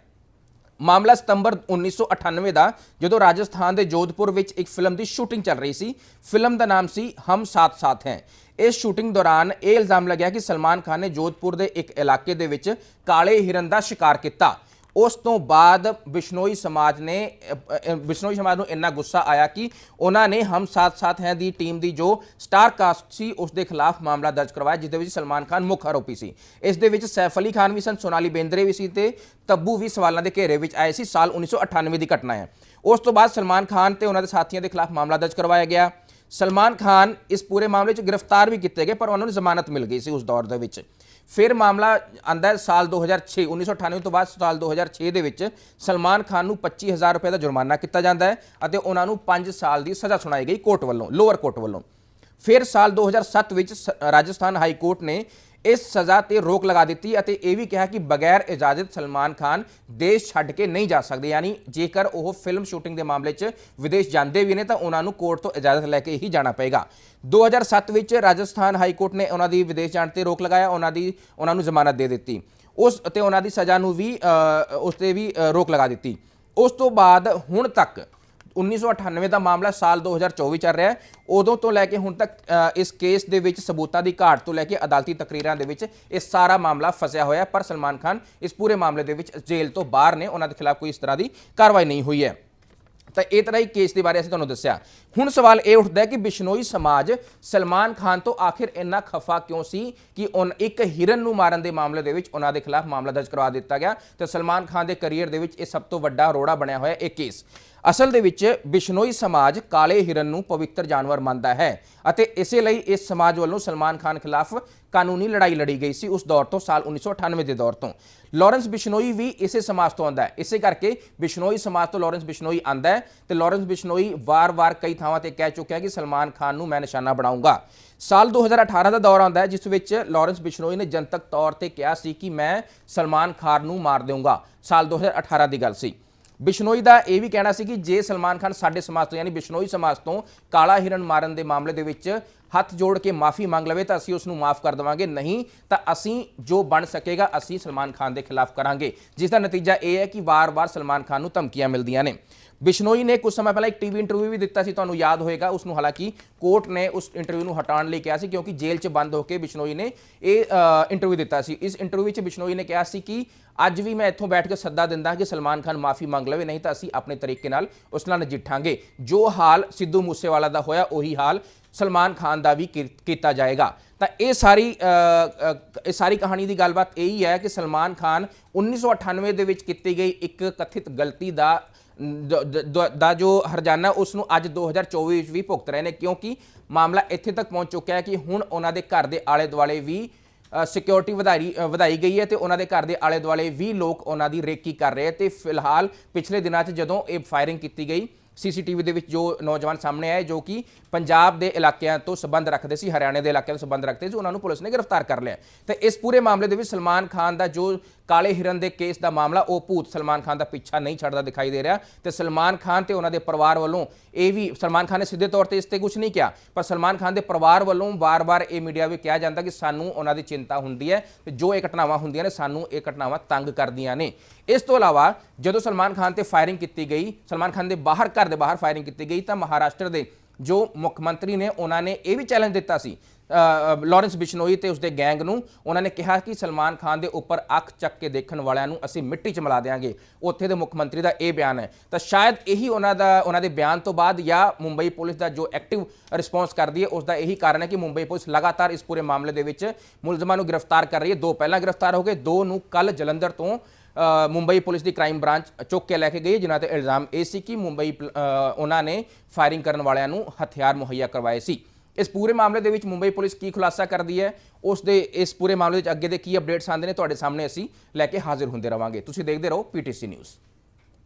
ਮਾਮਲਾ ਸਤੰਬਰ 1998 ਦਾ ਜਦੋਂ ਰਾਜਸਥਾਨ ਦੇ ਜੋਧਪੁਰ ਵਿੱਚ ਇੱਕ ਫਿਲਮ ਦੀ ਸ਼ੂਟਿੰਗ ਚੱਲ ਰਹੀ ਸੀ। ਫਿਲਮ ਦਾ ਨਾਮ ਸੀ ਹਮ ਸਾਥ ਸਾਥ ਹੈ। ਇਸ ਸ਼ੂਟਿੰਗ ਦੌਰਾਨ ਇਹ ਇਲਜ਼ਾਮ ਲੱਗਿਆ ਕਿ ਸਲਮਾਨ ਖਾਨ ਨੇ ਜੋਧਪੁਰ ਦੇ ਇੱਕ ਇਲਾਕੇ ਦੇ ਵਿੱਚ ਕਾਲੇ ਹਿਰਨ ਦਾ ਸ਼ਿਕਾਰ ਕੀਤਾ। ਉਸ ਤੋਂ ਬਾਅਦ ਬਿਸ਼ਨੋਈ ਸਮਾਜ ਨੇ ਬਿਸ਼ਨੋਈ ਸਮਾਜ ਨੂੰ ਇੰਨਾ ਗੁੱਸਾ ਆਇਆ ਕਿ ਉਹਨਾਂ ਨੇ ਹਮ ਸਾਥ ਸਾਥ ਹੈ ਦੀ ਟੀਮ ਦੀ ਜੋ ਸਟਾਰ ਕਾਸਟ ਸੀ, ਉਸ ਦੇ ਖਿਲਾਫ ਮਾਮਲਾ ਦਰਜ ਕਰਵਾਇਆ, ਜਿਸ ਦੇ ਵਿੱਚ ਸਲਮਾਨ ਖਾਨ ਮੁੱਖ ਆਰੋਪੀ ਸੀ। ਇਸ ਦੇ ਵਿੱਚ ਸੈਫ ਅਲੀ ਖਾਨ ਵੀ ਸਨ, ਸੋਨਾਲੀ ਬੇਂਦਰੇ ਵੀ ਸੀ ਤੇ ਤੱਬੂ ਵੀ ਸਵਾਲਾਂ ਦੇ ਘੇਰੇ ਵਿੱਚ ਆਏ ਸੀ, ਸਾਲ 1998 ਦੀ ਘਟਨਾ ਹੈ। ਉਸ ਤੋਂ ਬਾਅਦ ਸਲਮਾਨ ਖਾਨ ਤੇ ਉਹਨਾਂ ਦੇ ਸਾਥੀਆਂ ਦੇ ਖਿਲਾਫ ਮਾਮਲਾ ਦਰਜ ਕਰਵਾਇਆ ਗਿਆ। ਸਲਮਾਨ ਖਾਨ ਇਸ ਪੂਰੇ ਮਾਮਲੇ 'ਚ ਗ੍ਰਿਫਤਾਰ ਵੀ ਕੀਤੇ ਗਏ, ਪਰ ਉਹਨਾਂ ਨੂੰ ਜ਼ਮਾਨਤ ਮਿਲ ਗਈ ਸੀ ਉਸ ਦੌਰ ਦੇ ਵਿੱਚ। ਫਿਰ ਮਾਮਲਾ ਆਂਦਾ ਹੈ ਸਾਲ 2006 1998 ਤੋਂ ਬਾਅਦ ਸਾਲ 2006 ਦੇ ਵਿੱਚ ਸਲਮਾਨ ਖਾਨ ਨੂੰ 25000 ਰੁਪਏ ਦਾ ਜੁਰਮਾਨਾ ਕੀਤਾ ਜਾਂਦਾ ਹੈ ਅਤੇ ਉਹਨਾਂ ਨੂੰ 5 ਸਾਲ ਦੀ ਸਜ਼ਾ ਸੁਣਾਈ ਗਈ ਕੋਰਟ ਵੱਲੋਂ, ਲੋਅਰ ਕੋਰਟ ਵੱਲੋਂ। ਫਿਰ ਸਾਲ 2007 ਵਿੱਚ ਸ- ਰਾਜਸਥਾਨ ਹਾਈ ਕੋਰਟ ਨੇ ਇਸ ਸਜ਼ਾ ਤੇ ਰੋਕ ਲਗਾ ਦਿੱਤੀ ਅਤੇ ਇਹ ਵੀ ਕਿਹਾ ਕਿ ਬਗੈਰ ਇਜਾਜ਼ਤ ਸਲਮਾਨ ਖਾਨ ਦੇਸ਼ ਛੱਡ ਕੇ ਨਹੀਂ ਜਾ ਸਕਦੇ। ਯਾਨੀ ਜੇਕਰ ਉਹ ਫਿਲਮ ਸ਼ੂਟਿੰਗ ਦੇ ਮਾਮਲੇ 'ਚ ਵਿਦੇਸ਼ ਜਾਂਦੇ ਵੀ ਨੇ ਤਾਂ ਉਹਨਾਂ ਨੂੰ ਕੋਰਟ ਤੋਂ ਇਜਾਜ਼ਤ ਲੈ ਕੇ ਹੀ ਜਾਣਾ ਪਏਗਾ। 2007 ਵਿੱਚ ਰਾਜਸਥਾਨ ਹਾਈ ਕੋਰਟ ਨੇ ਉਹਨਾਂ ਦੀ ਵਿਦੇਸ਼ ਜਾਣ ਤੇ ਰੋਕ ਲਗਾਇਆ, ਉਹਨਾਂ ਦੀ, ਉਹਨਾਂ ਨੂੰ ਜ਼ਮਾਨਤ ਦੇ ਦਿੱਤੀ। ਉਸ ਅਤੇ ਉਹਨਾਂ ਦੀ ਸਜ਼ਾ ਨੂੰ ਵੀ ਉਸ ਤੇ ਵੀ ਰੋਕ ਲਗਾ ਦਿੱਤੀ। ਉਸ ਤੋਂ ਬਾਅਦ ਹੁਣ ਤੱਕ 1998 ਦਾ ਮਾਮਲਾ ਸਾਲ 2024 ਚੱਲ ਰਿਹਾ ਹੈ। ਉਦੋਂ ਤੋਂ ਲੈ ਕੇ ਹੁਣ ਤੱਕ ਇਸ ਕੇਸ ਦੇ ਵਿੱਚ, ਸਬੂਤਾਂ ਦੀ ਘਾਟ ਤੋਂ ਲੈ ਕੇ ਅਦਾਲਤੀ ਤਕਰੀਰਾਂ ਦੇ ਵਿੱਚ ਇਹ ਸਾਰਾ ਮਾਮਲਾ ਫਸਿਆ ਹੋਇਆ ਪਰ ਸਲਮਾਨ ਖਾਨ ਇਸ ਪੂਰੇ ਮਾਮਲੇ ਦੇ ਵਿੱਚ ਜੇਲ੍ਹ ਤੋਂ ਬਾਹਰ ਨੇ। ਉਹਨਾਂ ਦੇ ਖਿਲਾਫ ਕੋਈ ਇਸ ਤਰ੍ਹਾਂ ਦੀ ਕਾਰਵਾਈ ਨਹੀਂ ਹੋਈ ਹੈ। ਤਾਂ ਇਹ ਤਰ੍ਹਾਂ ਹੀ ਕੇਸ ਦੇ ਬਾਰੇ ਅਸੀਂ ਤੁਹਾਨੂੰ ਦੱਸਿਆ। ਹੁਣ ਸਵਾਲ ਇਹ ਉੱਠਦਾ ਹੈ ਕਿ ਬਿਸ਼ਨੋਈ ਸਮਾਜ ਸਲਮਾਨ ਖਾਨ ਤੋਂ ਆਖਿਰ ਇੰਨਾ ਖਫਾ ਕਿਉਂ ਸੀ ਕਿ ਉਹ ਇੱਕ ਹਿਰਨ ਨੂੰ ਮਾਰਨ ਦੇ ਮਾਮਲੇ ਦੇ ਵਿੱਚ ਉਹਨਾਂ ਦੇ ਖਿਲਾਫ ਮਾਮਲਾ ਦਰਜ ਕਰਵਾ ਦਿੱਤਾ ਗਿਆ। ਤੇ ਸਲਮਾਨ ਖਾਨ ਦੇ ਕੈਰੀਅਰ ਦੇ ਵਿੱਚ ਇਹ ਸਭ ਤੋਂ ਵੱਡਾ ਰੋੜਾ ਬਣਿਆ ਹੋਇਆ ਇਹ ਕੇਸ। ਅਸਲ ਦੇ ਵਿੱਚ ਬਿਸ਼ਨੋਈ ਸਮਾਜ ਕਾਲੇ ਹਿਰਨ ਨੂੰ ਪਵਿੱਤਰ ਜਾਨਵਰ ਮੰਨਦਾ ਹੈ ਅਤੇ ਇਸੇ ਲਈ ਇਸ ਸਮਾਜ ਵੱਲੋਂ ਸਲਮਾਨ ਖਾਨ ਖਿਲਾਫ ਕਾਨੂੰਨੀ ਲੜਾਈ ਲੜੀ ਗਈ ਸੀ ਉਸ ਦੌਰ ਤੋਂ ਸਾਲ 1998 ਦੇ ਦੌਰ ਤੋਂ। ਲਾਰੈਂਸ ਬਿਸ਼ਨੋਈ ਵੀ ਇਸੇ ਸਮਾਜ ਤੋਂ ਆਂਦਾ ਹੈ। ਇਸੇ ਕਰਕੇ ਬਿਸ਼ਨੋਈ ਸਮਾਜ ਤੋਂ ਲਾਰੈਂਸ ਬਿਸ਼ਨੋਈ ਆਂਦਾ ਹੈ ਤੇ ਲਾਰੈਂਸ ਬਿਸ਼ਨੋਈ ਵਾਰ-ਵਾਰ ਕਈ ਥਾਵਾਂ ਤੇ ਕਹਿ ਚੁੱਕਿਆ ਕਿ ਸਲਮਾਨ ਖਾਨ ਨੂੰ ਮੈਂ ਨਿਸ਼ਾਨਾ ਬਣਾਉਂਗਾ। ਸਾਲ 2018 ਦਾ ਦੌਰ ਆਉਂਦਾ ਹੈ, ਜਿਸ ਵਿੱਚ ਲਾਰੈਂਸ ਬਿਸ਼ਨੋਈ ਨੇ ਜਨਤਕ ਤੌਰ ਤੇ ਕਿਹਾ ਸੀ ਕਿ ਮੈਂ ਸਲਮਾਨ ਖਾਨ ਨੂੰ ਮਾਰ ਦੇਵਾਂਗਾ ਸਾਲ 2018 ਦੀ ਗੱਲ ਸੀ। ਬਿਸ਼ਨੋਈ ਦਾ ਇਹ ਵੀ ਕਹਿਣਾ ਸੀ ਕਿ ਜੇ ਸਲਮਾਨ ਖਾਨ ਸਾਡੇ ਸਮਾਜ ਤੋਂ, ਯਾਨੀ ਬਿਸ਼ਨੋਈ ਸਮਾਜ ਤੋਂ ਕਾਲਾ ਹਿਰਨ ਮਾਰਨ ਦੇ ਮਾਮਲੇ ਦੇ ਵਿੱਚ ਹੱਥ ਜੋੜ ਕੇ ਮਾਫੀ ਮੰਗ ਲਵੇ ਤਾਂ ਅਸੀਂ ਉਸ ਨੂੰ ਮਾਫ ਕਰ ਦੇਵਾਂਗੇ। ਨਹੀਂ, ਤਾਂ ਅਸੀਂ ਜੋ ਬਣ ਸਕੇਗਾ, ਅਸੀਂ ਸਲਮਾਨ ਖਾਨ ਦੇ ਖਿਲਾਫ ਕਰਾਂਗੇ। ਜਿਸ ਦਾ ਨਤੀਜਾ ਇਹ ਹੈ ਕਿ ਵਾਰ-ਵਾਰ ਸਲਮਾਨ ਖਾਨ ਨੂੰ ਧਮਕੀਆਂ ਮਿਲਦੀਆਂ ਨੇ। ਬਿਸ਼ਨੋਈ ਨੇ ਕੁਝ ਸਮਾਂ ਪਹਿਲਾਂ ਇੱਕ ਟੀਵੀ ਇੰਟਰਵਿਊ ਵੀ ਦਿੱਤਾ ਸੀ, ਤੁਹਾਨੂੰ ਯਾਦ ਹੋਏਗਾ। ਉਸ ਨੂੰ ਹਾਲਾਂਕਿ ਕੋਰਟ ਨੇ ਉਸ ਇੰਟਰਵਿਊ ਨੂੰ ਹਟਾਉਣ ਲਈ ਕਿਹਾ ਸੀ, ਕਿਉਂਕਿ ਜੇਲ੍ਹ 'ਚ ਬੰਦ ਹੋ ਕੇ ਬਿਸ਼ਨੋਈ ਨੇ ਇਹ ਇੰਟਰਵਿਊ ਦਿੱਤਾ ਸੀ। ਇਸ ਇੰਟਰਵਿਊ ਵਿੱਚ ਬਿਸ਼ਨੋਈ ਨੇ ਕਿਹਾ ਸੀ ਕਿ ਅੱਜ ਵੀ ਮੈਂ ਇੱਥੋਂ ਬੈਠ ਕੇ ਸੱਦਾ ਦਿੰਦਾ ਕਿ ਸਲਮਾਨ ਖਾਨ ਮਾਫੀ ਮੰਗ ਲਵੇ, ਨਹੀਂ ਤਾਂ ਅਸੀਂ ਆਪਣੇ ਤਰੀਕੇ ਨਾਲ ਉਸ ਨਾਲ ਨਜਿੱਠਾਂਗੇ। ਜੋ ਹਾਲ ਸਿੱਧੂ ਮੂਸੇਵਾਲਾ ਦਾ ਹੋਇਆ, ਉਹੀ ਹਾਲ ਸਲਮਾਨ ਖਾਨ ਦਾ ਵੀ ਕੀ- ਕੀਤਾ ਜਾਏਗਾ। ਤਾਂ ਇਹ ਸਾਰੀ ਇਹ ਸਾਰੀ ਕਹਾਣੀ ਦੀ ਗੱਲਬਾਤ ਇਹੀ ਹੈ ਕਿ ਸਲਮਾਨ ਖਾਨ 1998 ਦੇ ਵਿੱਚ ਕੀਤੀ ਗਈ ਇੱਕ ਕਥਿਤ ਗਲਤੀ ਦਾ ਦ- ਦ- ਦਾ ਜੋ ਹਰਜਾਨਾ ਉਸ ਨੂੰ ਅੱਜ 2024 ਵਿੱਚ ਵੀ ਭੁਗਤ ਰਹੇ ਨੇ, ਕਿਉਂਕਿ ਮਾਮਲਾ ਇੱਥੇ ਤੱਕ ਪਹੁੰਚ ਚੁੱਕਿਆ ਹੈ ਕਿ ਹੁਣ ਉਹਨਾਂ ਦੇ ਘਰ ਦੇ ਆਲੇ ਦੁਆਲੇ ਵੀ ਸਿਕਿਉਰਿਟੀ ਵਧਾਈ ਵਧਾਈ ਗਈ ਹੈ ਤੇ ਉਹਨਾਂ ਦੇ ਘਰ ਦੇ ਆਲੇ ਦੁਆਲੇ ਵੀ ਲੋਕ ਉਹਨਾਂ ਦੀ ਰੇਕੀ ਕਰ ਰਹੇ ਤੇ ਫਿਲਹਾਲ ਪਿਛਲੇ ਦਿਨਾਂ 'ਚ ਜਦੋਂ ਇਹ ਫਾਇਰਿੰਗ ਕੀਤੀ ਗਈ ਸੀਸੀਟੀਵੀ ਦੇ ਵਿੱਚ ਜੋ ਨੌਜਵਾਨ ਸਾਹਮਣੇ ਆਏ, ਜੋ ਕਿ ਪੰਜਾਬ ਦੇ ਇਲਾਕਿਆਂ ਤੋਂ ਸੰਬੰਧ ਰੱਖਦੇ ਸੀ, ਹਰਿਆਣੇ ਦੇ ਇਲਾਕਿਆਂ ਤੋਂ ਸੰਬੰਧ ਰੱਖਦੇ ਸੀ, ਉਹਨਾਂ ਨੂੰ ਪੁਲਿਸ ਨੇ ਗ੍ਰਿਫਤਾਰ ਕਰ ਲਿਆ ਤੇ ਇਸ ਪੂਰੇ ਮਾਮਲੇ ਦੇ ਵਿੱਚ ਸਲਮਾਨ ਖਾਨ ਦਾ ਜੋ ਕਾਲੇ ਹਿਰਨ ਦੇ ਕੇਸ ਦਾ ਮਾਮਲਾ, ਉਹ ਭੂਤ ਸਲਮਾਨ ਖਾਨ ਦਾ ਪਿੱਛਾ ਨਹੀਂ ਛੱਡਦਾ ਦਿਖਾਈ ਦੇ ਰਿਹਾ ਤੇ ਸਲਮਾਨ ਖਾਨ ਤੇ ਉਹਨਾਂ ਦੇ ਪਰਿਵਾਰ ਵੱਲੋਂ ਇਹ ਵੀ, ਸਲਮਾਨ ਖਾਨ ਨੇ ਸਿੱਧੇ ਤੌਰ ਤੇ ਇਸ ਤੇ ਕੁਝ ਨਹੀਂ ਕਿਹਾ, ਪਰ ਸਲਮਾਨ ਖਾਨ ਦੇ ਪਰਿਵਾਰ ਵੱਲੋਂ ਵਾਰ-ਵਾਰ ਇਹ ਮੀਡੀਆ ਵੀ ਕਿਹਾ ਜਾਂਦਾ ਕਿ ਸਾਨੂੰ ਉਹਨਾਂ ਦੀ ਚਿੰਤਾ ਹੁੰਦੀ ਹੈ ਤੇ ਜੋ ਇਹ ਘਟਨਾਵਾਂ ਹੁੰਦੀਆਂ ਨੇ, ਸਾਨੂੰ ਇਹ ਘਟਨਾਵਾਂ ਤੰਗ ਕਰਦੀਆਂ ਨੇ। ਇਸ ਤੋਂ ਇਲਾਵਾ, ਜਦੋਂ ਸਲਮਾਨ ਖਾਨ ਤੇ ਫਾਇਰਿੰਗ ਕੀਤੀ ਗਈ, ਸਲਮਾਨ ਖਾਨ ਦੇ ਬਾਹਰ, ਘਰ ਦੇ ਬਾਹਰ ਫਾਇਰਿੰਗ ਕੀਤੀ ਗਈ, ਤਾਂ ਮਹਾਰਾਸ਼ਟਰ ਦੇ ਜੋ ਮੁੱਖ ਮੰਤਰੀ ਨੇ, ਉਹਨਾਂ ਨੇ ਇਹ ਵੀ ਚੈਲੰਜ ਦਿੱਤਾ ਸੀ ਲਾਰੈਂਸ ਬਿਸ਼ਨੋਈ ਤੇ ਉਸਦੇ ਗੈਂਗ ਨੂੰ, ਉਹਨਾਂ ਨੇ ਕਿਹਾ ਕਿ ਸਲਮਾਨ ਖਾਨ ਦੇ ਉੱਪਰ ਅੱਖ ਚੱਕ ਕੇ ਦੇਖਣ ਵਾਲਿਆਂ ਨੂੰ ਅਸੀਂ ਮਿੱਟੀ 'ਚ ਮਿਲਾ ਦੇਵਾਂਗੇ ਉੱਥੇ ਦੇ ਮੁੱਖ ਮੰਤਰੀ ਦਾ ਇਹ ਬਿਆਨ ਹੈ। ਤਾਂ ਸ਼ਾਇਦ ਇਹੀ ਉਹਨਾਂ ਦਾ, ਉਹਨਾਂ ਦੇ ਬਿਆਨ ਤੋਂ ਬਾਅਦ ਜਾਂ ਮੁੰਬਈ ਪੁਲਿਸ ਦਾ ਜੋ ਐਕਟਿਵ ਰਿਸਪੌਂਸ ਕਰਦੀ ਹੈ ਉਸ ਦਾ ਇਹੀ ਕਾਰਨ ਹੈ ਕਿ ਮੁੰਬਈ ਪੁਲਿਸ ਲਗਾਤਾਰ ਇਸ ਪੂਰੇ ਮਾਮਲੇ ਦੇ ਵਿੱਚ ਮੁਲਜ਼ਮਾਂ ਨੂੰ ਗ੍ਰਿਫਤਾਰ ਕਰ ਰਹੀ ਹੈ। ਦੋ ਪਹਿਲਾਂ ਗ੍ਰਿਫਤਾਰ ਹੋ ਗਏ, ਦੋ ਨੂੰ ਕੱਲ ਜਲੰਧਰ ਤੋਂ ਮੁੰਬਈ ਪੁਲਿਸ ਦੀ ਕ੍ਰਾਈਮ ਬ੍ਰਾਂਚ ਚੁੱਕ ਕੇ ਲੈ ਕੇ ਗਈ, ਜਿਨ੍ਹਾਂ ਤੇ ਇਲਜ਼ਾਮ ਇਹ ਸੀ ਕਿ ਮੁੰਬਈ ਪੁਲ- ਉਹਨਾਂ ਨੇ ਫਾਇਰਿੰਗ ਕਰਨ ਵਾਲਿਆਂ ਨੂੰ ਹਥਿਆਰ ਮੁਹੱਈਆ ਕਰਵਾਏ ਸੀ। ਇਸ ਪੂਰੇ ਮਾਮਲੇ ਦੇ ਵਿੱਚ ਮੁੰਬਈ ਪੁਲਿਸ ਕੀ ਖੁਲਾਸਾ ਕਰਦੀ ਹੈ, ਉਸ ਦੇ ਇਸ ਪੂਰੇ ਮਾਮਲੇ ਵਿੱਚ ਅੱਗੇ ਦੇ ਕੀ ਅਪਡੇਟਸ ਆਉਂਦੇ ਨੇ, ਤੁਹਾਡੇ ਸਾਹਮਣੇ ਅਸੀਂ ਲੈ ਕੇ ਹਾਜ਼ਰ ਹੁੰਦੇ ਰਵਾਂਗੇ। ਤੁਸੀਂ ਦੇਖਦੇ ਰਹੋ ਪੀਟੀਸੀ ਨਿਊਜ਼।